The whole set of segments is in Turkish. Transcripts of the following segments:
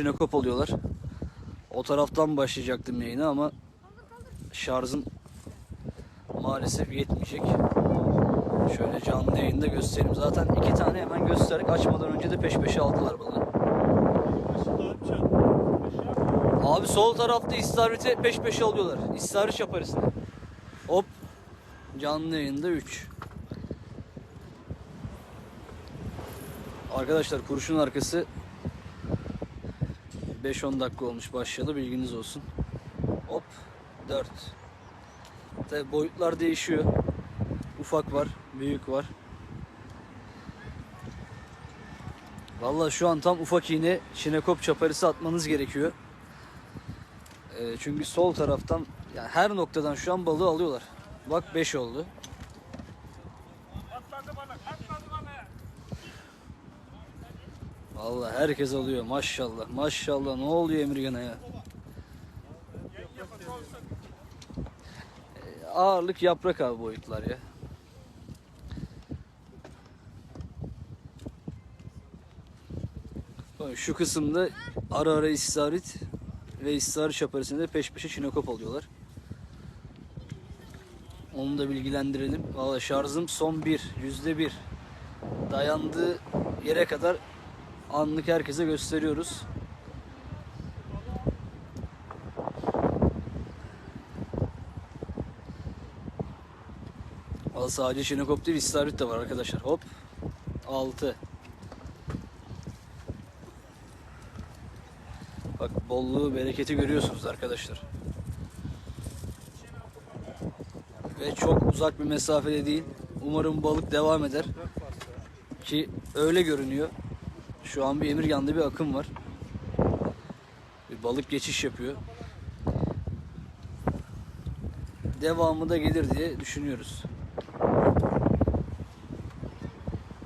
çinekop oluyorlar. O taraftan başlayacaktım yayına ama şarjım maalesef yetmeyecek. Şöyle canlı yayında göstereyim. Zaten iki tane hemen gösterdik. Açmadan önce de peş peşe aldılar balığı. Abi sol tarafta istavrite peş peşe alıyorlar. İstavrit yaparısını. Hop. Canlı yayında 3. Arkadaşlar kurşun arkası 5-10 dakika olmuş başladı bilginiz olsun. Hop 4. Tabi boyutlar değişiyor. Ufak var, büyük var. Vallahi şu an tam ufak iğne çinekop çaparısı atmanız gerekiyor. Ee, çünkü sol taraftan yani her noktadan şu an balığı alıyorlar. Bak 5 oldu. Vallahi herkes alıyor maşallah maşallah ne oluyor Emirgan'a ya. Ee, ağırlık yaprak abi boyutlar ya. Şu kısımda ara ara istavrit ve istavrit çaparısında peş peşe çinekop alıyorlar. Onu da bilgilendirelim. Valla şarjım son bir, yüzde bir. Dayandığı yere kadar anlık herkese gösteriyoruz. Valla sadece çinekop değil istavrit de var arkadaşlar. Hop. 6. Bak bolluğu, bereketi görüyorsunuz arkadaşlar. Ve çok uzak bir mesafede değil. Umarım balık devam eder. Ki öyle görünüyor. Şu an bir Emirgan'da bir akım var. Bir balık geçiş yapıyor. Devamı da gelir diye düşünüyoruz.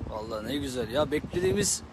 Vallahi ne güzel. Ya beklediğimiz